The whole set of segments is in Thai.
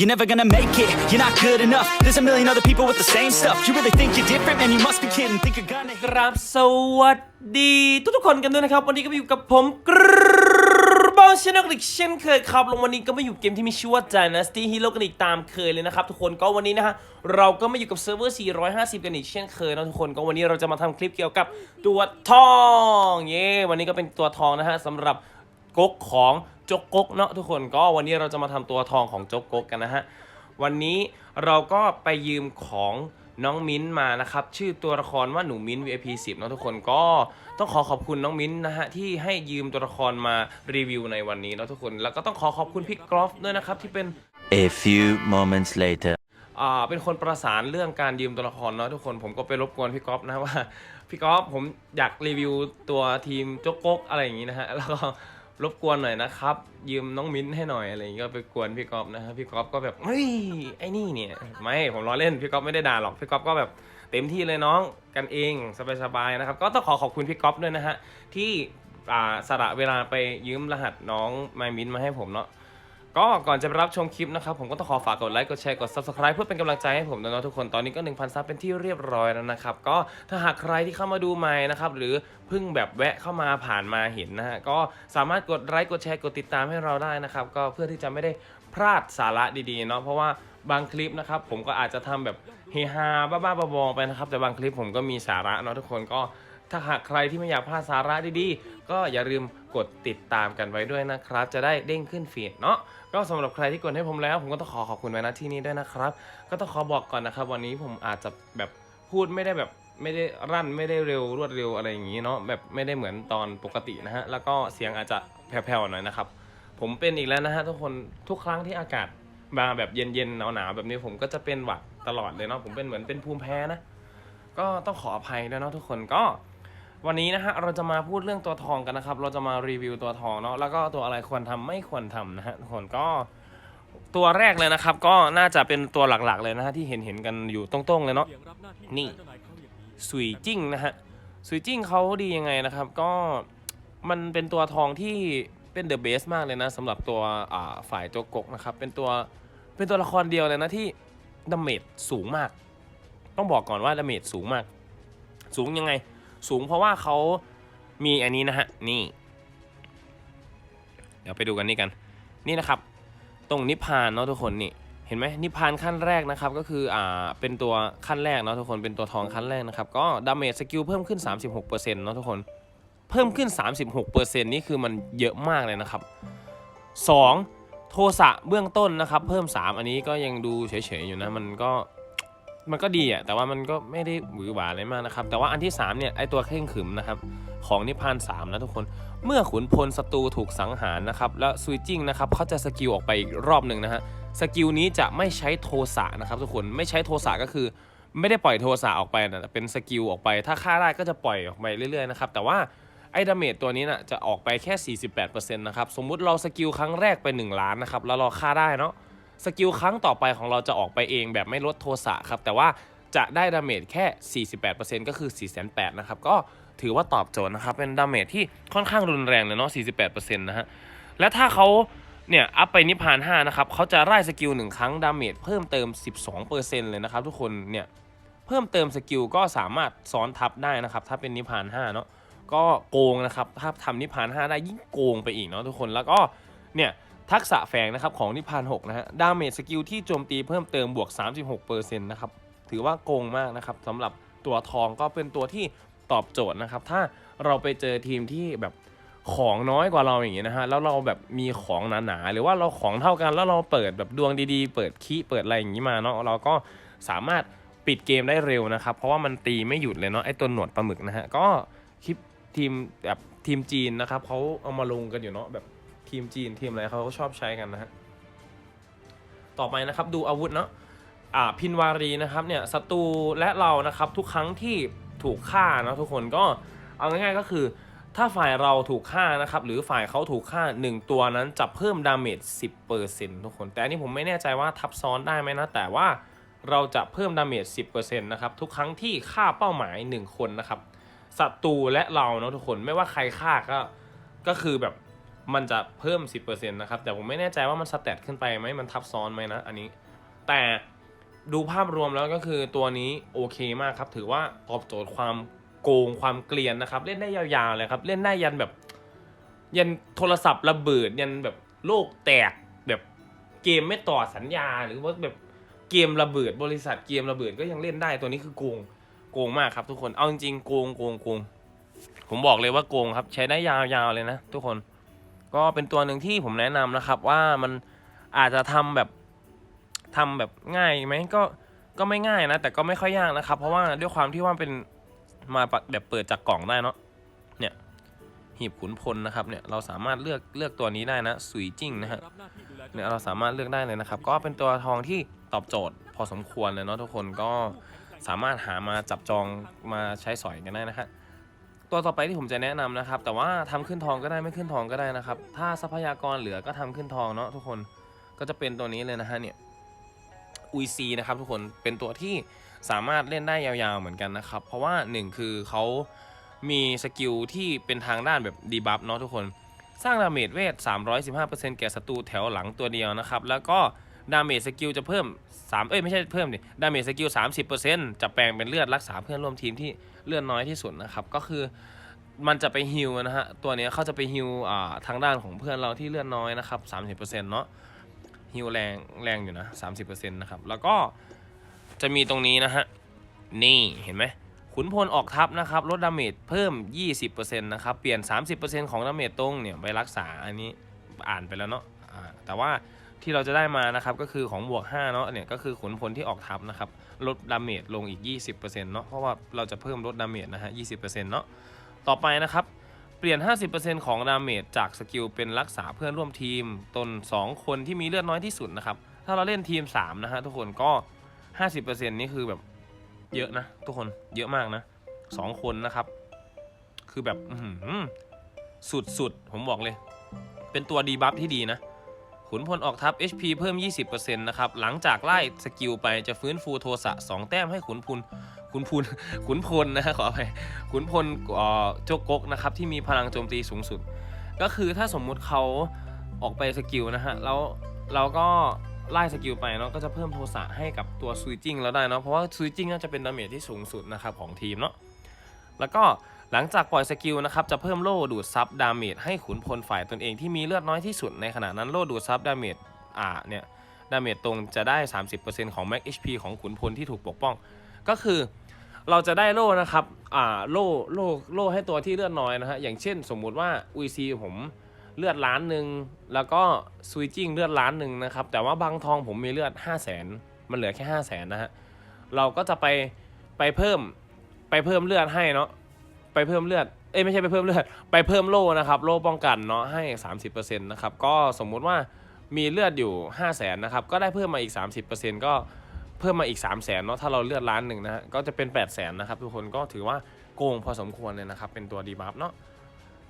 You're never gonna make it, you're not good enough. There's a million other people with the same stuff. You really think you're different, man? You must be kidding. Think you're gonna กราบสวัสดีทุกๆคนกันด้วยนะครับ วันนี้ก็มาอยู่กับผมกรบอลชนกอีกเช่นเคยครับลงวันนี้ก็มาอยู่เกมที่มีชื่อว่า Dynasty Hero กันอีกตามเคยเลยนะครับ ทุกคนก็วันนี้นะฮะเราก็มาอยู่กับเซิร์ฟเวอร์ 450 กันอีกเช่นเคยนะทุกคนก็วันนี้เราจะมาทำคลิปเกี่ยวกับตัวทองเย้วันนี้ก็เป็นตัวทองนะฮะสำหรับก๊กของ จกก๊กเนาะทุกคนก็วันนี้เราจะมาทำตัวทองของจกก๊กกันนะฮะวันนี้เราก็ไปยืมของน้องมิ้นท์มานะครับ ชื่อตัวละครว่าหนูมิ้นท์ VIP 10เนอะทุกคนก็ต้องขอขอบคุณน้องมิ้นท์นะฮะที่ให้ยืมตัวละครมารีวิวในวันนี้เนอะทุกคนแล้วก็ต้องขอขอบคุณพี่กรอฟด้วยนะครับที่เป็น A few moments later. อ่าเป็นคนประสานเรื่องการยืมตัวละครเนาะทุกคนผมก็ไปรบกวนพี่ก๊อฟนะว่าพี่ก๊อฟผมอยากรีวิวตัวทีมโจ๊กก๊กอะไรอย่างงี้นะฮะแล้วก็ รบกวนหน่อยนะครับ ยืมน้องมิ้นให้หน่อยอะไรอย่างงี้ก็ไปกวนพี่ก๊อฟนะฮะพี่ก๊อฟก็แบบเฮ้ยไอ้นี่เนี่ยไม่ผมล้อเล่นพี่ก๊อฟไม่ได้ด่าหรอกพี่ก๊อฟก็แบบเต็มที่เลยน้องกันเองสบายๆนะครับ ก็ต้องขอขอบคุณพี่ก๊อฟด้วยนะฮะที่อ่าสละเวลาไปยืมรหัสน้องไมมิ้นมาให้ผมเนาะ ก็ก่อนจะไปรับชมคลิปนะครับ ผมก็ต้องขอฝากกดไลค์กดแชร์กด subscribe เพื่อเป็นกำลังใจให้ผมด้วยนะทุกคนตอนนี้ก็ 1,000 ซับเป็นที่เรียบร้อยแล้วนะครับ ก็ถ้าหากใครที่เข้ามาดูใหม่นะครับ หรือเพิ่งแบบแวะเข้ามาผ่านมาเห็นนะฮะก็สามารถกดไลค์กดแชร์กดติดตามให้เราได้นะครับ ก็เพื่อที่จะไม่ได้พลาดสาระดีๆเนาะเพราะว่าบางคลิปนะครับผมก็อาจจะทำแบบเฮฮาบ้าๆบอๆไปนะครับ แต่บางคลิปผมก็มีสาระเนาะทุกคนก็ ถ้าหากใครที่ไม่อยากพลาดสาระดีๆ ก็อย่าลืมกดติดตามกันไว้ด้วยนะครับ จะได้เด้งขึ้นฟีดเนาะก็สำหรับใครที่กดให้ผมแล้ว ผมก็ต้องขอขอบคุณไว้ณที่นี้ด้วยนะครับ ก็ต้องขอบอกก่อนนะครับ วันนี้ผมอาจจะแบบพูดไม่ได้แบบไม่ได้รั่นไม่ได้เร็วรวดเร็วอะไรอย่างนี้เนาะแบบไม่ได้เหมือนตอนปกตินะฮะแล้วก็เสียงอาจจะแผ่วๆหน่อยนะครับ ผมเป็นอีกแล้วนะฮะทุกคนทุกครั้งที่อากาศมาแบบเย็นๆหนาวๆแบบนี้ผมก็จะเป็นหวัดตลอดเลยเนาะผมเป็นเหมือนเป็นภูมิแพ้นะก็ต้องขออภัยด้วยเนาะทุกคนก็ วันนี้นะฮะเราจะมาพูดเรื่องตัวทองกันนะครับ เราจะมารีวิวตัวทองเนาะแล้วก็ตัวอะไรควรทำไม่ควรทำนะฮะคนก็ตัวแรกเลยนะครับ ก็น่าจะเป็นตัวหลักๆเลยนะฮะที่เห็นเห็นๆกันอยู่ตรงๆเลยเนาะนี่สุยจิ้งนะฮะสุยจิ้งเขาดียังไงนะครับ ก็มันเป็นตัวทองที่เป็นเดอะเบสมากเลยนะสำหรับตัวฝ่ายโจกกกนะครับ เป็นตัวเป็นตัวละครเดียวเลยนะที่ดาเมจสูงมาก ต้องบอกก่อนว่าดาเมจสูงมาก สูงยังไง สูงเพราะว่าเขามีอันนี้นะฮะนี่ เดี๋ยวไปดูกันนี่กัน นี่นะครับ ตรงนิพพานเนาะทุกคนนี่เห็นไหมนิพพานขั้นแรกนะครับก็คืออ่าเป็นตัวขั้นแรกเนาะทุกคนเป็นตัวทองขั้นแรกนะครับก็ดาเมจสกิลเพิ่มขึ้น 36%เนาะทุกคนเพิ่มขึ้น 36%นี่คือมันเยอะมากเลยนะครับ 2. โทสะเบื้องต้นนะครับ เพิ่ม 3 อันนี้ก็ยังดูเฉยๆอยู่นะ มันก็ มันก็ดีอะแต่ว่ามันก็ไม่ได้หวือหวาอะไรมากนะครับ แต่ว่าอันที่ 3เนี่ยไอตัวเคร่งขึมนะครับของนิพพาน3นะทุกคนเมื่อขุนพลศัตรูถูกสังหารนะครับแล้วซุยจิ้งนะครับเขาจะสกิลออกไปอีกรอบหนึ่งนะฮะสกิลนี้จะไม่ใช้โทสะนะครับทุกคนไม่ใช้โทสะก็คือ ไม่ได้ปล่อยโทสะออกไปนะแต่เป็นสกิลออกไป ถ้าฆ่าได้ก็จะปล่อยออกไปเรื่อยๆนะครับแต่ว่าไอ้ดาเมจตัวนี้นะ่ะจะออกไปแค่ 48%นะครับสมมุติเราสกิลครั้งแรกไป 1 ล้านนะครับแล้วเราฆ่าได้เนาะ สกิลครั้งต่อไปของเราจะออกไปเองแบบไม่ลดโทสะครับ แต่ว่าจะได้ดาเมจแค่ 48%ก็คือ 4,800นะครับ ก็ถือว่าตอบโจทย์นะครับ เป็นดาเมจที่ค่อนข้างรุนแรงเลยเนาะ 48%นะฮะ และถ้าเขาเนี่ย อัพไปนิพพาน 5 นะครับ เขาจะไล่สกิล 1 ครั้ง ดาเมจเพิ่มเติม 12%เลยนะครับทุกคน เนี่ย เพิ่มเติมสกิลก็สามารถซ้อนทับได้นะครับ ถ้าเป็นนิพพาน 5 เนาะ ก็โกงนะครับ ถ้าทำนิพพาน 5 ได้ยิ่งโกงไปอีกเนาะทุกคน แล้วก็ เนี่ย ทักษะแฝงนะครับของนิพพาน6นะฮะดาเมจสกิลที่โจมตีเพิ่มเติมบวก 36%นะครับถือว่าโกงมากนะครับสำหรับตัวทองก็เป็นตัวที่ตอบโจทย์นะครับ ถ้าเราไปเจอทีมที่แบบของน้อยกว่าเราอย่างเงี้ยนะฮะแล้วเราแบบมีของหนาๆหรือว่าเราของเท่ากันแล้วเราเปิดแบบดวงดีๆ เปิดคีเปิดอะไรอย่างงี้มาเนาะเราก็สามารถปิดเกมได้เร็วนะครับ เพราะว่ามันตีไม่หยุดเลยเนาะไอตัวหนวดปลาหมึกนะฮะก็คลิปทีมแบบทีมจีนนะครับเขาเอามาลงกันอยู่เนาะแบบ ทีมจีนทีมอะไรเขาก็ชอบใช้กันนะฮะต่อไปนะครับดูอาวุธเนาะอ่าพินวารีนะครับเนี่ยศัตรูและเรานะครับทุกครั้งที่ถูกฆ่านะทุกคนก็เอาง่ายๆก็คือ ถ้าฝ่ายเราถูกฆ่านะครับหรือฝ่ายเขาถูกฆ่า 1 ตัวนั้นจะเพิ่มดาเมจ10%ทุกคน แต่อันนี้ผมไม่แน่ใจว่าทับซ้อนได้ไหมนะแต่ว่าเราจะเพิ่มดาเมจ10%นะครับทุกครั้งที่ฆ่าเป้าหมาย 1 คนนะครับศัตรูและเราเนาะทุกคนไม่ว่าใครฆ่าก็ก็คือแบบ มันจะเพิ่ม 10%นะครับ แต่ผมไม่แน่ใจว่ามันสแตทขึ้นไปไหมมันทับซ้อนไหมนะอันนี้ แต่ดูภาพรวมแล้วก็คือตัวนี้โอเคมากครับ ถือว่าตอบโจทย์ความโกงความเกลียนนะครับ เล่นได้ยาวๆเลยครับ เล่นได้ยันแบบ ยันโทรศัพท์ระเบิด ยันแบบโลกแตกแบบเกมไม่ต่อสัญญา หรือว่าแบบเกมระเบิดบริษัทเกมระเบิดก็ยังเล่นได้ตัวนี้คือโกงโกงมากครับ ทุกคนเอาจริงๆโกงโกงโกงผมบอกเลยว่าโกงครับ ใช้ได้ยาวๆเลยนะ ทุกคน ก็เป็นตัวหนึ่งที่ผมแนะนำนะครับ ว่ามันอาจจะทำแบบทำแบบง่ายไหมก็ก็ไม่ง่ายนะ แต่ก็ไม่ค่อยยากนะครับ เพราะว่าด้วยความที่ว่าเป็นมาแบบเปิดจากกล่องได้เนาะเนี่ยหีบขุนพลนะครับเนี่ยเราสามารถเลือกเลือกตัวนี้ได้นะสุยจิ้งนะฮะเนี่ยเราสามารถเลือกได้เลยนะครับ ก็เป็นตัวทองที่ตอบโจทย์ พอสมควรเลยเนาะทุกคนก็สามารถหามาจับจองมาใช้สอยกันได้นะฮะ ตัวต่อไปที่ผมจะแนะนำนะครับ แต่ว่าทำขึ้นทองก็ได้ไม่ขึ้นทองก็ได้นะครับ ถ้าทรัพยากรเหลือก็ทำขึ้นทองเนาะทุกคนก็จะเป็นตัวนี้เลยนะฮะเนี่ยอุยซีนะครับทุกคนเป็นตัวที่สามารถเล่นได้ยาวๆเหมือนกันนะครับ เพราะว่าหนึ่งคือเขามีสกิลที่เป็นทางด้านแบบดีบัฟเนาะทุกคน สร้างดาเมจเวท 315%แก่ศัตรูแถวหลังตัวเดียวนะครับ แล้วก็ ดาเมจสกิลจะเพิ่ม3เอ้ยไม่ใช่เพิ่มดิดาเมจสกิล30%จะแปลงเป็นเลือดรักษาเพื่อนร่วมทีมที่เลือดน้อยที่สุดนะครับ ก็คือมันจะไปฮิลนะฮะ ตัวนี้เขาจะไปฮิลอ่าทางด้านของเพื่อนเราที่เลือดน้อยนะครับ30%เนาะฮิลแรงแรงอยู่นะ30%นะครับ แล้วก็จะมีตรงนี้นะฮะ นี่เห็นไหมขุนพลออกทัพนะครับลดดาเมจเพิ่ม 20%นะครับ เปลี่ยน 30%ของดาเมจตรงเนี่ยไปรักษาอันนี้อ่านไปแล้วเนาะแต่ว่า ที่เราจะได้มานะครับก็คือของบวก5เนาะเนี่ยก็คือขุนพลที่ออกทัพนะครับลดดาเมจลงอีก 20%เนาะเพราะว่าเราจะเพิ่มลดดาเมจนะฮะ20%เนาะต่อไปนะครับเปลี่ยน 50%ของดาเมจจากสกิลเป็นรักษาเพื่อนร่วมทีม ตน 2 คนที่มีเลือดน้อยที่สุดนะครับถ้าเราเล่นทีม 3 นะฮะทุกคนก็ 50%นี่คือแบบเยอะนะ ทุกคนเยอะมากนะสองคนนะครับ คือแบบสุดๆผมบอกเลย เป็นตัวดีบัฟที่ดีนะ ขุนพลออกทัพ HP เพิ่ม 20%นะครับ หลังจากไล่สกิลไปจะฟื้นฟูโทสะ 2 แต้มให้ขุนพลขุนพลขุนพลนะขออภัยขุนพลเอ่อโจกกนะครับ ที่มีพลังโจมตีสูงสุด ก็คือถ้าสมมุติเขาออกไปสกิลนะฮะ แล้วเราก็ไล่สกิลไปเนาะก็จะเพิ่มโทสะให้กับตัวซุยจิ้งแล้วได้เนาะเพราะว่าซุยจิ้งน่าจะเป็นดาเมจที่สูงสุดนะครับของทีมเนาะแล้วก็ หลังจากปล่อยสกิลนะครับจะเพิ่มโล่ดูดซับดาเมจให้ขุนพลฝ่ายตนเองที่มีเลือดน้อยที่สุดในขณะนั้นโล่ดูดซับดาเมจอ่าเนี่ยดาเมจตรงจะได้ 30%ของ Max HP ของขุนพลที่ถูกปกป้อง ก็คือเราจะได้โล่นะครับอ่าโล่โล่โล่ให้ตัวที่เลือดน้อยนะฮะอย่างเช่น สมมุติว่า UC ผมเลือดล้านหนึ่งแล้วก็ซุยจิ้งเลือดล้านหนึ่งนะครับแต่ว่าบางทองผมมีเลือด 5 0 0 0 0นมันเหลือแค่ 5 0 0 0 0นนะฮะเราก็จะไปไปเพิ่มไปเพิ่มเลือดให้เนาะ ไปเพิ่มเลือด เอ้ยไม่ใช่ไปเพิ่มเลือด ไปเพิ่มโล่นะครับ โล่ป้องกันเนาะให้ 30%นะครับ ก็สมมุติว่ามีเลือดอยู่ 5 0 0แสนนะครับ ก็ได้เพิ่มมาอีก 30%ก็เพิ่มมาอีก 3 0 0แสนเนาะ ถ้าเราเลือดล้านหนึ่งนะฮะ ก็จะเป็น 8 0 0แสนนะครับทุกคน ก็ถือว่าโกงพอสมควรเลยนะครับ เป็นตัวดีบัฟเนาะ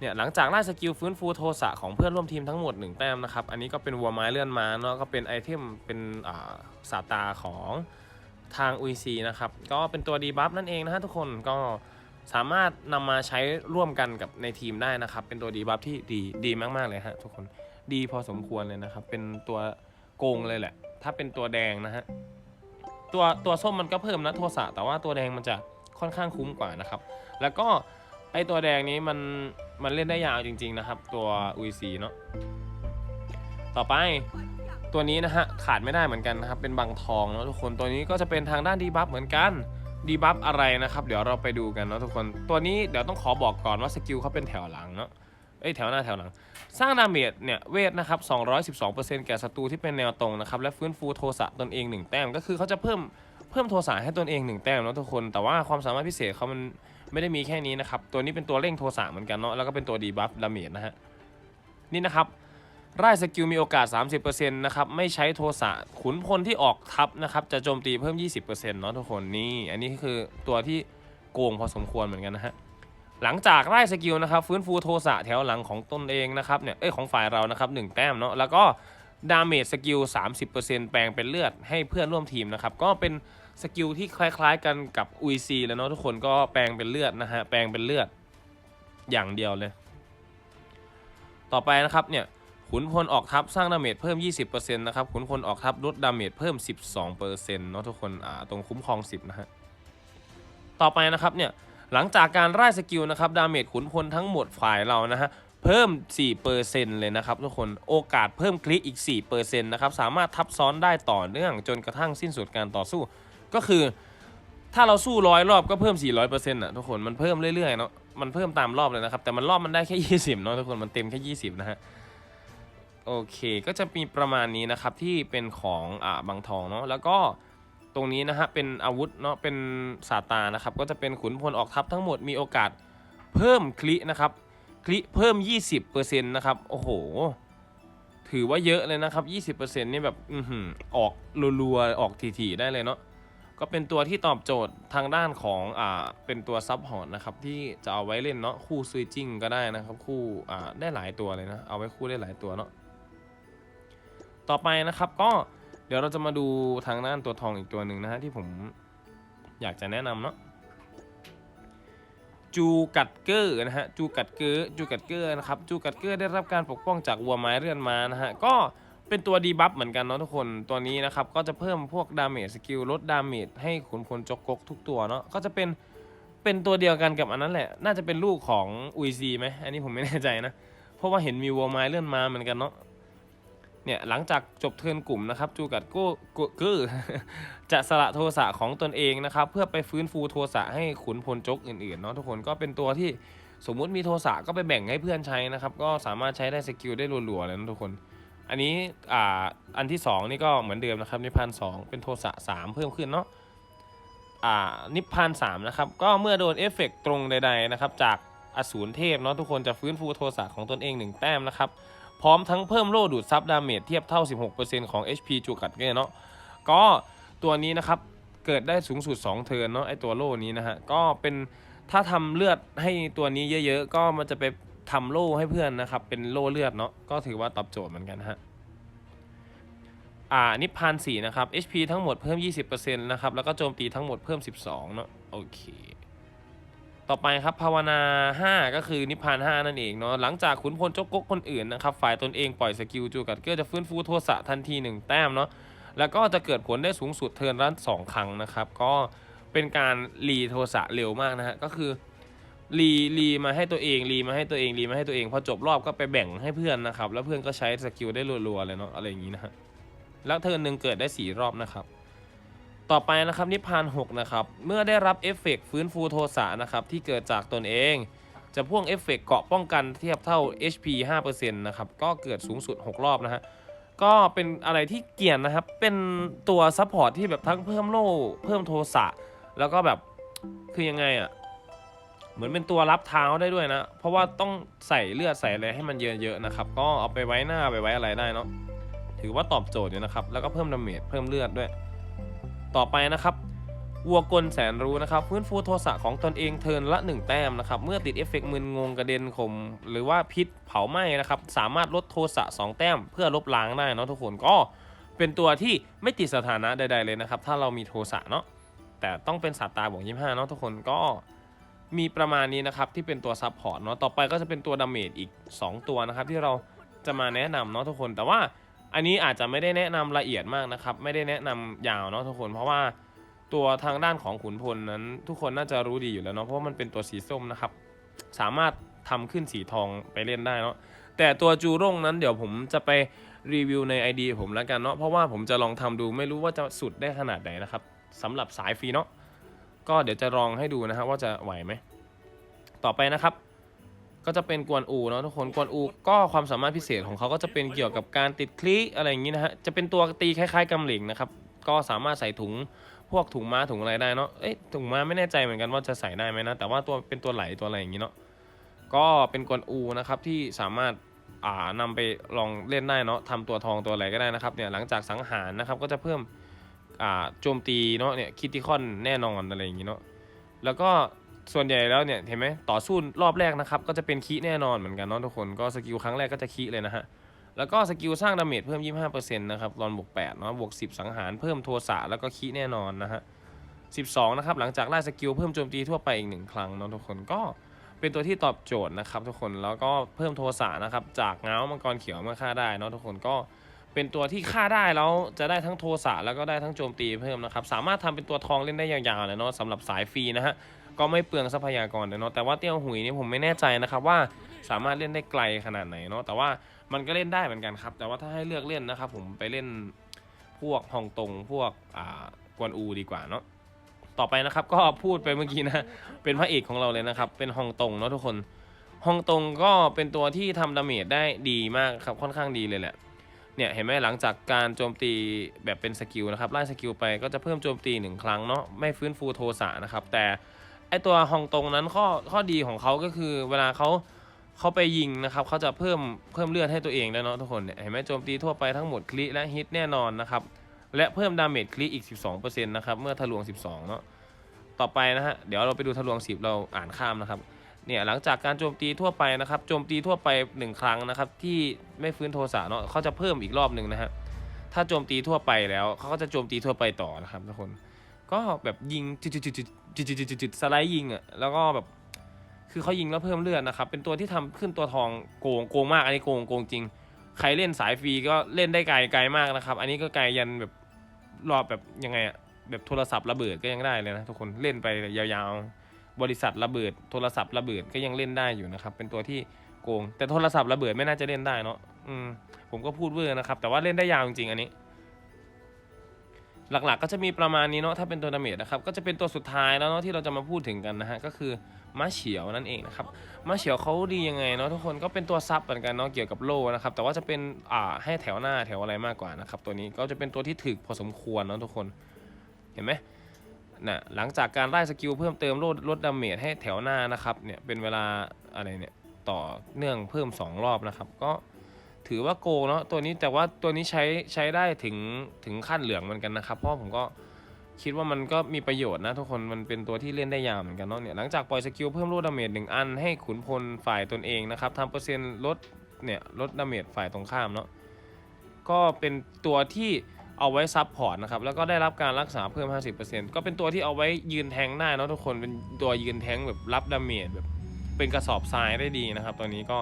เนี่ยหลังจากไล่สกิลฟื้นฟูโทสะของเพื่อนร่วมทีมทั้งหมด 1 แต้มนะครับ อันนี้ก็เป็นวัวไม้เลื่อนมาเนาะ ก็เป็นไอเทม เป็นอ่าสาตาของทาง UC นะครับ ก็เป็นตัวดีบัฟนั่นเองนะฮะทุกคน ก็ สามารถนำมาใช้ร่วมกันกับในทีมได้นะครับ เป็นตัวดีบัฟที่ดีดีมากๆเลยฮะทุกคนดีพอสมควรเลยนะครับ เป็นตัวโกงเลยแหละ ถ้าเป็นตัวแดงนะฮะตัวตัวส้มมันก็เพิ่มนะโทสะแต่ว่าตัวแดงมันจะค่อนข้างคุ้มกว่านะครับ แล้วก็ไอตัวแดงนี้มันมันเล่นได้ยาวจริง ๆนะครับ ตัวอุยซีเนาะต่อไปตัวนี้นะฮะขาดไม่ได้เหมือนกันนะครับ เป็นบางทองเนาะทุกคนตัวนี้ก็จะเป็นทางด้านดีบัฟเหมือนกัน ดีบัฟอะไรนะครับ เดี๋ยวเราไปดูกันเนาะทุกคน ตัวนี้เดี๋ยวต้องขอบอกก่อนว่าสกิลเขาเป็นแถวหลังเนาะเอ้ยแถวหน้าแถวหลัง สร้างดาเมจเนี่ยเวทนะครับ 212%แก่ศัตรูที่เป็นแนวตรงนะครับ และฟื้นฟูโทสะตนเอง 1 แต้ม ก็คือเขาจะเพิ่มเพิ่มโทสะให้ตนเอง 1 แต้มเนาะทุกคน แต่ว่าความสามารถพิเศษเขามันไม่ได้มีแค่นี้นะครับ ตัวนี้เป็นตัวเร่งโทสะเหมือนกันเนาะ แล้วก็เป็นตัวดีบัฟดาเมจนะฮะ นี่นะครับ ไร่สกิลมีโอกาส 30%นะครับ ไม่ใช้โทสะขุนพลที่ออกทับนะครับ จะโจมตีเพิ่ม 20%เนาะทุกคนนี่อันนี้คือตัวที่โกงพอสมควรเหมือนกันนะฮะหลังจากไล่สกิลนะครับ ฟื้นฟูโทสะแถวหลังของตนเองนะครับเนี่ยเอ้ยของฝ่ายเรานะครับ1แต้มเนาะแล้วก็ดาเมจสกิล 30%แปลงเป็นเลือดให้เพื่อนร่วมทีมนะครับ ก็เป็นสกิลที่คล้ายๆกันกับอุยซีแล้วเนาะทุกคนก็แปลงเป็นเลือดนะฮะแปลงเป็นเลือดอย่างเดียวเลย ต่อไปนะครับเนี่ย ขุนพลออกทัพสร้างดาเมจเพิ่ม 20%นะครับขุนพลออกทัพลดดาเมจเพิ่ม 12%เนาะทุกคนอ่าตรงคุ้มครอง 10 นะฮะต่อไปนะครับเนี่ยหลังจากการไล่สกิลนะครับดาเมจขุนพลทั้งหมดฝ่ายเรานะฮะเพิ่ม 4%เลยนะครับทุกคนโอกาสเพิ่มคลิกอีก 4%นะครับสามารถทับซ้อนได้ต่อเนื่องจนกระทั่งสิ้นสุดการต่อสู้ ก็คือ ถ้าเราสู้ร้อยรอบก็เพิ่ม 400%อะทุกคนมันเพิ่มเรื่อยๆเนาะมันเพิ่มตามรอบเลยนะครับแต่มันรอบมันได้แค่ 20เนาะทุกคนมันเต็มแค่ 20 นะฮะ โอเค ก็จะมีประมาณนี้นะครับที่เป็นของอ่าบางทองเนาะแล้วก็ตรงนี้นะฮะเป็นอาวุธเนาะเป็นสาตานะครับ ก็จะเป็นขุนพลออกทัพทั้งหมดมีโอกาสเพิ่มคลินะครับคลิเพิ่ม 20%นะครับโอ้โห ถือว่าเยอะเลยนะครับ 20%นี่แบบอือหือออกรัวๆออกทีๆได้เลยเนาะก็เป็นตัวที่ตอบโจทย์ทางด้านของอ่าเป็นตัวซับพอร์ตนะครับที่จะเอาไว้เล่นเนาะคู่สวิตจิ้งก็ได้นะครับ คู่อ่าได้หลายตัวเลยนะ เอาไว้คู่ได้หลายตัวเนาะ ต่อไปนะครับก็เดี๋ยวเราจะมาดูทางด้านตัวทองอีกตัวหนึ่งนะฮะที่ผมอยากจะแนะนำเนาะจูกัดเกอร์นะฮะจูกัดเกอร์จูกัดเกอร์นะครับจูกัดเกอร์ได้รับการปกป้องจากวัวไม้เลื่อนมานะฮะก็เป็นตัวดีบัฟเหมือนกันเนาะทุกคนตัวนี้นะครับก็จะเพิ่มพวกดาเมจสกิลลดดาเมจให้ขุนพลจกกกทุกตัวเนาะก็จะเป็นเป็นตัวเดียวกันกับอันนั้นแหละ น่าจะเป็นลูกของอุยซีไหมอันนี้ผมไม่แน่ใจนะ เพราะว่าเห็นมีวัวไม้เลื่อนมาเหมือนกันเนาะ เนี่ยหลังจากจบเทิร์นกลุ่มนะครับจูกัดโก้โก้กือจะสละโทสะของตนเองนะครับ เพื่อไปฟื้นฟูโทสะให้ขุนพลจกอื่นๆเนาะทุกคนก็เป็นตัวที่สมมุติมีโทสะก็ไปแบ่งให้เพื่อนใช้นะครับ ก็สามารถใช้ได้สกิลได้รัวๆเลยนะทุกคน อันนี้อ่าอันที่ 2 นี่ก็เหมือนเดิมนะครับนิพพานสองเป็นโทสะ3 เพิ่มขึ้นเนาะอ่านิพพาน3นะครับก็เมื่อโดนเอฟเฟกต์ตรงใดๆนะครับจากอสูรเทพเนาะทุกคนจะฟื้นฟูโทสะของตนเอง 1 แต้มนะครับ พร้อมทั้งเพิ่มโล่ดูดซับดาเมจเทียบเท่า 16%ของ HP จูกัดเกเนาะก็ตัวนี้นะครับเกิดได้สูงสุด 2 เทิร์นเนาะไอตัวโล่นี้นะฮะก็เป็นถ้าทำเลือดให้ตัวนี้เยอะๆ ก็มันจะไปทำโล่ให้เพื่อนนะครับ เป็นโล่เลือดเนาะก็ถือว่าตอบโจทย์เหมือนกันฮะอ่านิพพาน4นะครับ HP ทั้งหมดเพิ่ม 20%นะครับ แล้วก็โจมตีทั้งหมดเพิ่ม 12 เนอะโอเค ต่อไปครับภาวนา 5 ก็คือนิพพาน 5 นั่นเองเนาะหลังจากขุนพลจกกกคนอื่นนะครับฝ่ายตนเองปล่อยสกิลจูกัดเกอร์จะฟื้นฟูโทสะทันที 1 แต้มเนาะแล้วก็จะเกิดผลได้สูงสุดเทิร์นละ2ครั้งนะครับ ก็เป็นการรีโทสะเร็วมากนะฮะก็คือรีรีมาให้ตัวเองรีมาให้ตัวเองรีมาให้ตัวเองพอจบรอบก็ไปแบ่งให้เพื่อนนะครับแล้วเพื่อนก็ใช้สกิลได้รัวๆเลยเนาะอะไรอย่างนี้นะฮะแล้วเทิร์นหนึ่งเกิดได้ 4 รอบนะครับ ต่อไปนะครับนิพพาน6นะครับเมื่อได้รับเอฟเฟกต์ฟื้นฟูโทสะนะครับที่เกิดจากตนเอง จะพ่วงเอฟเฟกต์เกาะป้องกันเทียบเท่า HP 5%นะครับก็เกิดสูงสุด 6 รอบนะฮะก็เป็นอะไรที่เกี่ยนนะครับ เป็นตัวซัพพอร์ตที่แบบทั้งเพิ่มโล่เพิ่มโทสะ แล้วก็แบบคือยังไงอะ่ะ เหมือนเป็นตัวรับเท้าได้ด้วยนะ เพราะว่าต้องใส่เลือดใส่อะไรให้มันเยอะๆนะครับ ก็เอาไปไว้หน้าไปไว้อะไรได้เนาะถือว่าตอบโจทย์อยู่นะครับ แล้วก็เพิ่มดาเมจเพิ่มเลือดด้วย ต่อไปนะครับวัวกลแสนรู้นะครับฟื้นฟูโทสะของตนเองเทินละ 1 แต้มนะครับ เมื่อติดเอฟเฟกต์มึนงงกระเด็นขมหรือว่าพิษเผาไหม้นะครับ สามารถลดโทสะ 2 แต้ม เพื่อลบล้างได้เนาะทุกคนก็เป็นตัวที่ไม่ติดสถานะใด ๆเลยนะครับ ถ้าเรามีโทสะเนาะแต่ต้องเป็นสัตว์ตาบวก25เนาะทุกคนก็มีประมาณนี้นะครับที่เป็นตัวซับพอร์ตเนาะต่อไปก็จะเป็นตัวดาเมจอีก 2 ตัวนะครับที่เราจะมาแนะนำเนาะทุกคนแต่ว่า อันนี้อาจจะไม่ได้แนะนำละเอียดมากนะครับ ไม่ได้แนะนำยาวเนาะทุกคน เพราะว่าตัวทางด้านของขุนพลนั้น ทุกคนน่าจะรู้ดีอยู่แล้วเนาะเพราะมันเป็นตัวสีส้มนะครับ สามารถทำขึ้นสีทองไปเล่นได้เนาะแต่ตัวจูร่งนั้นเดี๋ยวผมจะไปรีวิวใน ID ผมแล้วกันเนาะเพราะว่าผมจะลองทำดูไม่รู้ว่าจะสุดได้ขนาดไหนนะครับสำหรับสายฟรีเนาะก็เดี๋ยวจะลองให้ดูนะครับว่าจะไหวไหมต่อไปนะครับ ก็จะเป็นกวนอูเนาะทุกคนกวนอูก็ความสามารถพิเศษของเขาก็จะเป็นเกี่ยวกับการติดคลิอะไรอย่างนี้นะฮะจะเป็นตัวตีคล้ายๆกำเหลิงนะครับก็สามารถใส่ถุงพวกถุงม้าถุงอะไรได้เนาะเอ้ยถุงม้าไม่แน่ใจเหมือนกันว่าจะใส่ได้ไหมนะแต่ว่าตัวเป็นตัวไหลตัวอะไรอย่างนี้เนาะก็เป็นกวนอูนะครับที่สามารถอ่านำไปลองเล่นได้เนาะทำตัวทองตัวอะไรก็ได้นะครับเนี่ยหลังจากสังหารนะครับก็จะเพิ่มอ่าโจมตีเนาะเนี่ยคิติคอนแน่นอนอะไรอย่างนี้เนาะแล้วก็ ส่วนใหญ่แล้วเนี่ยเห็นไหมต่อสู้รอบแรกนะครับก็จะเป็นคีแน่นอนเหมือนกันเนาะทุกคนก็สกิลครั้งแรกก็จะคีเลยนะฮะแล้วก็สกิลสร้างดาเมจเพิ่ม 25%นะครับรอนบวก8เนาะบวก 10 สังหารเพิ่มโทสะแล้วก็คีแน่นอนนะฮะ12นะครับหลังจากไล่สกิลเพิ่มโจมตีทั่วไปอีกหนึ่งครั้งเนาะทุกคนก็เป็นตัวที่ตอบโจทย์นะครับทุกคนแล้วก็เพิ่มโทสะนะครับจากเงามังกรเขียวเมื่อฆ่าได้เนาะทุกคนก็เป็นตัวที่ฆ่าได้แล้วจะได้ทั้งโทสะแล้วก็ได้ทั้งโจมตีเพิ่มนะครับสามารถทำเป็นตัวทองเล่นได้ยาวๆเลยเนาะสำหรับสายฟรีนะฮะ ก็ไม่เปลืองทรัพยากรเลยเนาะแต่ว่าเตี้ยวหุยนี่ผมไม่แน่ใจนะครับว่าสามารถเล่นได้ไกลขนาดไหนเนาะแต่ว่ามันก็เล่นได้เหมือนกันครับ แต่ว่าถ้าให้เลือกเล่นนะครับผมไปเล่นพวกฮองตงพวกอ่ากวนอูดีกว่าเนาะต่อไปนะครับก็พูดไปเมื่อกี้นะเป็นพระเอกของเราเลยนะครับ เป็นฮองตงเนาะทุกคนฮองตงก็เป็นตัวที่ทำดาเมจได้ดีมากครับค่อนข้างดีเลยแหละเนี่ยเห็นไหมหลังจากการโจมตีแบบเป็นสกิลนะครับไล่สกิลไปก็จะเพิ่มโจมตีหนึ่งครั้งเนาะไม่ฟื้นฟูโทสะนะครับแต่ ไอตัวฮองตงนั้นข้อข้อดีของเขาก็คือเวลาเขาเขาไปยิงนะครับเขาจะเพิ่มเพิ่มเลือดให้ตัวเองด้วเนาะทุกคนเนี่ยเห็นไหมโจมตีทั่วไปทั้งหมดคลิและฮิตแน่นอนนะครับและเพิ่มดาเมจคลิอีก 12%นะครับเมื่อทะลวง 12เนาะต่อไปนะฮะเดี๋ยวเราไปดูทะลวง 10 เราอ่านข้ามนะครับเนี่ยหลังจากการโจมตีทั่วไปนะครับโจมตีทั่วไป 1 ครั้งนะครับที่ไม่ฟื้นโทสะเนาะเขาจะเพิ่มอีกรอบหนึ่งนะฮะถ้าโจมตีทั่วไปแล้วเขาก็จะโจมตีทั่วไปต่อนะครับทุกคนก็แบบยิงจุด จุดจุดจุดสไลด์ยิงอะแล้วก็แบบคือเขายิงแล้วเพิ่มเลือดนะครับ เป็นตัวที่ทำขึ้นตัวทองโกงโกงมากอันนี้โกงโกงจริง ใครเล่นสายฟรีก็เล่นได้ไกลไกลมากนะครับ อันนี้ก็ไกลยันแบบรอบแบบยังไงอะแบบโทรศัพท์ระเบิดก็ยังได้เลยนะทุกคนเล่นไปยาวๆ บริษัทระเบิด โทรศัพท์ระเบิดก็ยังเล่นได้อยู่นะครับ เป็นตัวที่โกง แต่โทรศัพท์ระเบิดไม่น่าจะเล่นได้เนาะอืมผมก็พูดเวอร์นะครับ แต่ว่าเล่นได้ยาวจริงๆอันนี้ หลักๆ ก็จะมีประมาณนี้เนาะถ้าเป็นตัวดาเมจนะครับก็จะเป็นตัวสุดท้ายแล้วเนาะที่เราจะมาพูดถึงกันนะฮะก็คือม้าเฉียวนั่นเองนะครับม้าเฉียวเขาดียังไงเนาะทุกคนก็เป็นตัวซับเหมือนกันเนาะเกี่ยวกับโล่นะครับแต่ว่าจะเป็นอ่าให้แถวหน้าแถวอะไรมากกว่านะครับตัวนี้ก็จะเป็นตัวที่ถึกพอสมควรเนาะทุกคนเห็นไหมนะหลังจากการไล่สกิลเพิ่มเติมลดลดดาเมจให้แถวหน้านะครับเนี่ยเป็นเวลาอะไรเนี่ยต่อเนื่องเพิ่ม 2 รอบนะครับ ก็ ถือว่าโกงเนาะตัวนี้แต่ว่าตัวนี้ใช้ใช้ได้ถึงถึงขั้นเหลืองเหมือนกันนะครับ เพราะผมก็คิดว่ามันก็มีประโยชน์นะทุกคนมันเป็นตัวที่เล่นได้ยาวเหมือนกันเนาะเนี่ยหลังจากปล่อยสกิลเพิ่มลดดาเมจหนึ่งอันให้ขุนพลฝ่ายตนเองนะครับทำเปอร์เซ็นต์ลดเนี่ยลดดาเมจฝ่ายตรงข้ามเนาะก็เป็นตัวที่เอาไว้ซับพอร์ตนะครับแล้วก็ได้รับการรักษาเพิ่ม 50%ก็เป็นตัวที่เอาไว้ยืนแทงได้เนาะทุกคนเป็นตัวยืนแทงแบบรับดาเมจแบบเป็นกระสอบทรายได้ดีนะครับตัวนี้ก็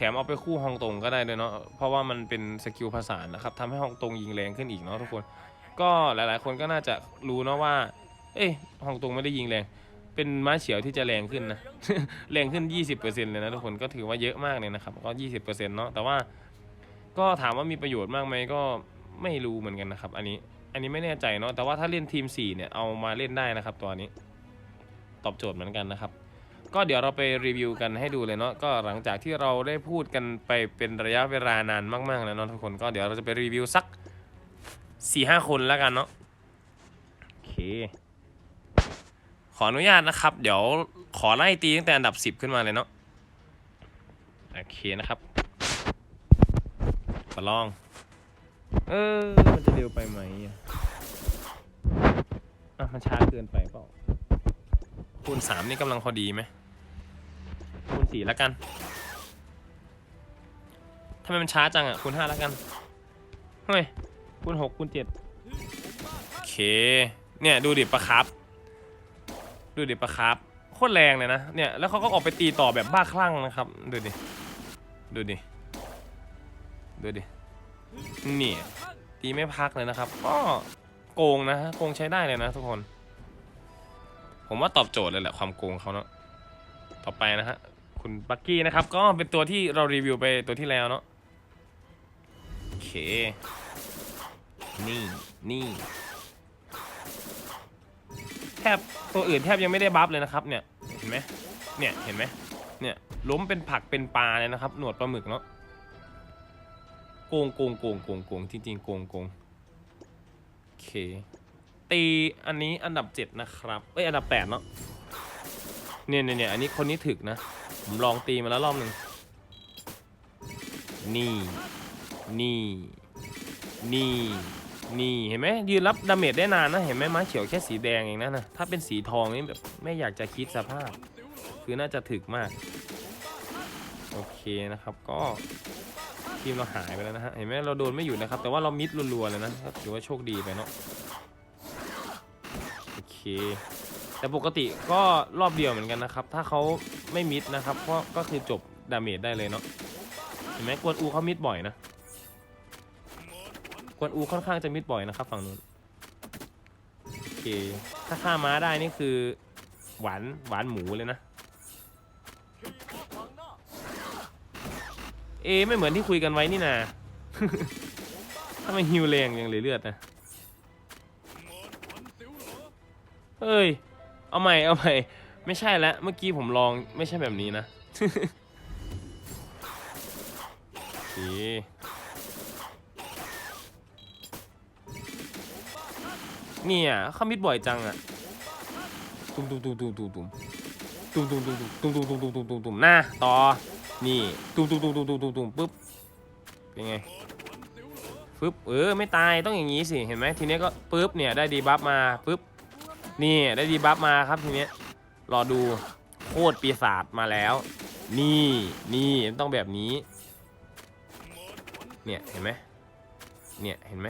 แถมเอาไปคู่ฮองตงก็ได้เลยเนาะเพราะว่ามันเป็นสกิลผสานนะครับทำให้ฮองตงยิงแรงขึ้นอีกเนาะทุกคน ก็หลายๆ คนก็น่าจะรู้เนาะว่า เอ้ยฮองตงไม่ได้ยิงแรง เป็นม้าเฉียวที่จะแรงขึ้นนะแรงขึ้น 20%เลยนะทุกคนก็ถือว่าเยอะมากเลยนะครับ ก็ 20%เนาะแต่ว่า ก็ถามว่ามีประโยชน์มากไหมก็ไม่รู้เหมือนกันนะครับ อันนี้อันนี้ไม่แน่ใจเนาะแต่ว่าถ้าเล่นทีม4เนี่ยเอามาเล่นได้นะครับ ตัวนี้ ตอบโจทย์เหมือนกันนะครับ ก็เดี๋ยวเราไปรีวิวกันให้ดูเลยเนาะก็หลังจากที่เราได้พูดกันไปเป็นระยะเวลานานมากๆแล้วเนาะทุกคนก็เดี๋ยวเราจะไปรีวิวสักสี่ห้าคนแล้วกันเนาะโอเค ขออนุญาตนะครับ เดี๋ยวขอไล่ตีตั้งแต่อันดับสิบขึ้นมาเลยเนาะโอเคนะครับขอลอง เออ มันจะเร็วไปไหมอะอะมันช้าเกินไปเปล่าคูณสามนี่กำลังพอดีไหม คูณสี่แล้วกันทำไมมันช้าจังอะคูณห้าแล้วกันเฮ้ยคูณหกคูณเจ็ดโอเค เนี่ยดูดิปลาครับ ดูดิปลาครับโคตรแรงเลยนะเนี่ยแล้วเขาก็ออกไปตีต่อแบบบ้าคลั่งนะครับ ดูดิ ดูดิ ดูดินี่ตีไม่พักเลยนะครับ ก็โกงนะฮะโกงใช้ได้เลยนะทุกคน ผมว่าตอบโจทย์เลยแหละความโกงเขาเนาะต่อไปนะฮะ คุณบักกี้นะครับ ก็เป็นตัวที่เรารีวิวไปตัวที่แล้วเนาะโอเค นี่นี่แทบตัวอื่นแทบยังไม่ได้บัฟเลยนะครับเนี่ยเห็นไหมเนี่ยเห็นไหมเนี่ยล้มเป็นผักเป็นปลาเลยนะครับ หนวดปลาหมึกเนาะโกงโกงโกงโกงโกงจริงๆโกงโกงโอเค ตีอันนี้อันดับเจ็ดนะครับ เอ้ย อันดับแปดเนาะเนี่ยเนี่ยเนี่ยอันนี้คนนี้ถึกนะ ผมลองตีมาแล้วรอบหนึ่งนี่นี่นี่นี่เห็นไหมยืนรับดาเมจได้นานนะเห็นไหมม้าเขียวแค่สีแดงเองนะนะถ้าเป็นสีทองนี่แบบไม่อยากจะคิดสภาพ คือน่าจะถึกมาก โอเคนะครับก็ทีมเราหายไปแล้วนะฮะเห็นไหมเราโดนไม่อยู่นะครับ แต่ว่าเรามิดรัวๆเลยนะถือว่าโชคดีไปเนาะโอเค แต่ปกติก็รอบเดียวเหมือนกันนะครับ ถ้าเขาไม่มิดนะครับก็ก็คือจบดาเมจได้เลยเนาะเห็นไหมกวนอูเขามิดบ่อยนะกวนอูค่อนข้างจะมิดบ่อยนะครับฝั่งนู้นโอเคถ้าฆ่าม้าได้นี่คือ หวานหวานหมูเลยนะ เอ ไม่เหมือนที่คุยกันไว้นี่นาถ้ามันฮิวแรงยังเลือเลือดนะเฮ้ย เอาใหม่ เอาใหม่ ไม่ใช่แล้ว เมื่อกี้ผมลองไม่ใช่แบบนี้นะโอเคเนี่ยเขามิดบ่อยจังอะตุ้มตุ้มตุ้มตุ้มตุ้มตุ้มตุ้มตุ้มตุ้มตุ้มตุ้มตุ้มตุ้มตุ้มตุ้มตุ้มหน้าต่อ นี่ตุ้มตุ้มตุ้มตุ้มตุ้มตุ้มตุ้มปุ๊บ เป็นไงปึ๊บ เออ ไม่ตาย ต้องอย่างนี้สิ เห็นไหม ทีนี้ก็ปึ๊บ เนี่ย ได้ดีบัฟมาปึ๊บ นี่ได้ดีบัฟมาครับทีเนี้ยรอดูโคตรปีศาจมาแล้ว นี่นี่มันต้องแบบนี้ เนี่ยเห็นไหมเนี่ยเห็นไหม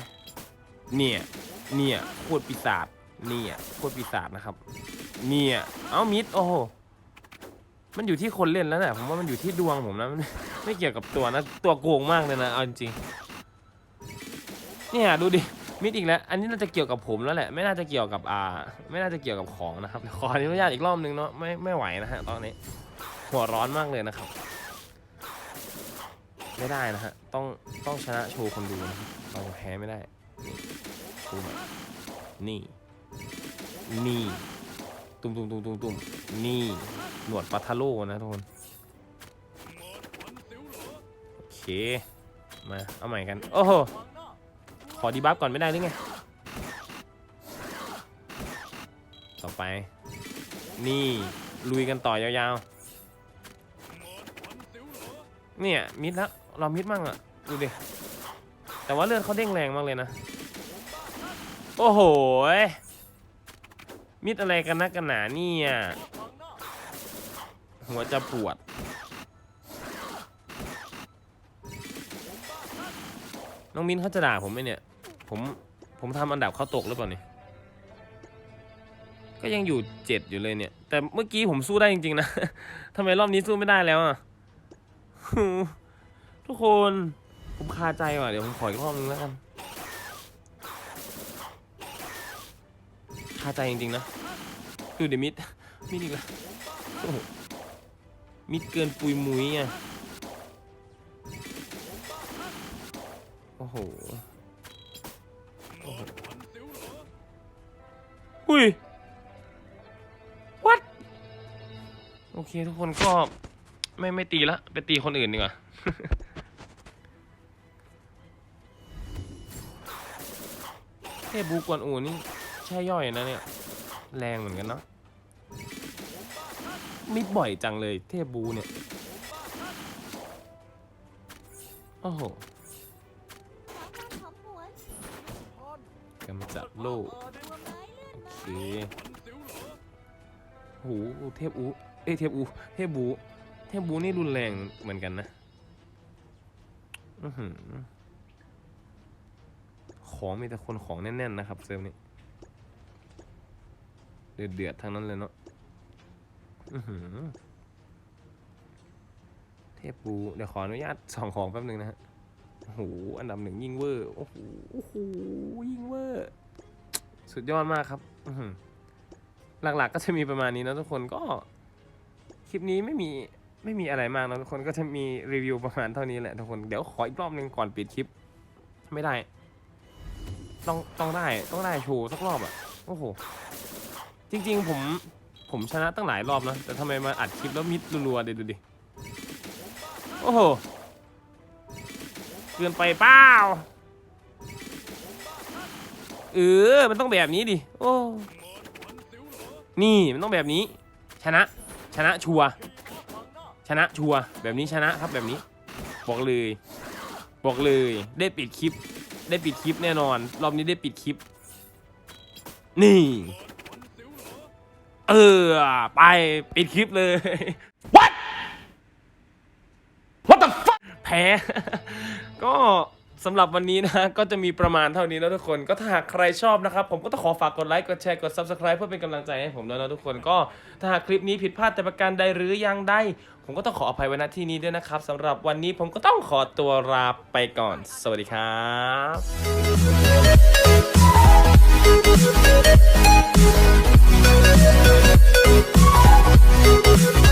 เนี่ยเนี่ยโคตรปีศาจเนี่ยโคตรปีศาจนะครับ เนี่ยเอ้ามิดโอ้โหมันอยู่ที่คนเล่นแล้วนะผมว่ามันอยู่ที่ดวงผมนะมันไม่เกี่ยวกับตัวนะ ตัวโกงมากเลยนะเอาจริงเนี่ยดูดิ มิดอีกแล้ว อันนี้น่าจะเกี่ยวกับผมแล้วแหละ ไม่น่าจะเกี่ยวกับอ่า ไม่น่าจะเกี่ยวกับของนะครับ ขออนุญาตอีกรอบนึงเนาะ ไม่ ไม่ไหวนะฮะ ตอนนี้ หัวร้อนมากเลยนะครับ ไม่ได้นะฮะ ต้อง ต้องชนะโชว์คนดูนะเราแพ้ไม่ได้ นี่โชว์หน่อยนี่นี่ ตุ้มตุ้มตุ้มตุ้มตุ้มนี่ หนวดปาทาโร่นะทุกคน โอเค มา เอาใหม่กัน โอ้โห ขอดีบัฟก่อนไม่ได้หรือไง ต่อไป นี่ ลุยกันต่อยาวๆ เนี่ย มิดแล้ว เรามิดมั่งอะดูดิ แต่ว่าเลือดเขาเด้งแรงมากเลยนะ โอ้โห มิดอะไรกันนักกันหนาเนี่ย หัวจะปวดน้องมินเขาจะด่าผมไหมเนี่ย ผมผมทำอันดับเขาตกหรือเปล่าเนี่ยก็ยังอยู่เจ็ดอยู่เลยเนี่ย แต่เมื่อกี้ผมสู้ได้จริงๆนะทำไมรอบนี้สู้ไม่ได้แล้วอะทุกคนผมคาใจว่ะเดี๋ยวผมขออีกรอบนึงแล้วกันคาใจจริงๆนะดูเดยวมิดมิดอีกแล้วมิดเกินปุยมุยอะโอ้โห อุ้ย what โอเคทุกคนก็ไม่ไม่ตีละไปตีคนอื่นดีกว่าเทพบูกวนอูนี่ใช่ย่อยนะเนี่ย แรงเหมือนกันเนาะไมิดบ่อยจังเลยเทพบูเนี่ย โอ้โหกำจัดโล่โอเคโหเทพอูเอ้เทพอูเทพบูเทพบูนี่รุนแรงเหมือนกันนะอือหือของมีแต่คนของแน่นๆนะครับเซิร์ฟนี้เดือดเดือดๆทั้งนั้นเลยเนาะอือหือเทพบูเดี๋ยวขออนุญาตส่องของแป๊บนึงนะฮะโอ้โหอันดับหนึ่งยิ่งเวอร์โอ้โหโอ้โหยิ่งเวอร์ สุดยอดมากครับ หือหลักๆก็จะมีประมาณนี้นะทุกคนก็ คลิปนี้ไม่มีไม่มีอะไรมากนะทุกคนก็จะมีรีวิวประมาณเท่านี้แหละทุกคนเดี๋ยวขออีกรอบหนึ่งก่อนปิดคลิป ไม่ได้ ต้องต้องได้ต้องได้โชว์สักรอบอะโอ้โหจริง ๆ ผมผมชนะตั้งหลายรอบนะแต่ทำไมมาอัดคลิปแล้วมิดรัวๆเดี๋ยวดูดิโอ้โหเกินไปเปล่า เออ มันต้องแบบนี้ดิ โอ้ นี่ มันต้องแบบนี้ ชนะ ชนะชัว ชนะชัว แบบนี้ชนะครับแบบนี้ บอกเลย บอกเลย ได้ปิดคลิป ได้ปิดคลิปแน่นอน รอบนี้ได้ปิดคลิป นี่ เออ ไปปิดคลิปเลย What What the fuck แพ้ ก็ สำหรับวันนี้นะก็จะมีประมาณเท่านี้แล้วทุกคน ก็ถ้าใครชอบนะครับ ผมก็ต้องขอฝากกดไลค์กดแชร์กด subscribe เพื่อเป็นกำลังใจให้ผมแล้วนะทุกคนก็ถ้าคลิปนี้ผิดพลาดแต่ประการใดหรือยังใดผมก็ต้องขออภัยไว้ณที่นี้ด้วยนะครับสำหรับวันนี้ผมก็ต้องขอตัวลาไปก่อน สวัสดีครับ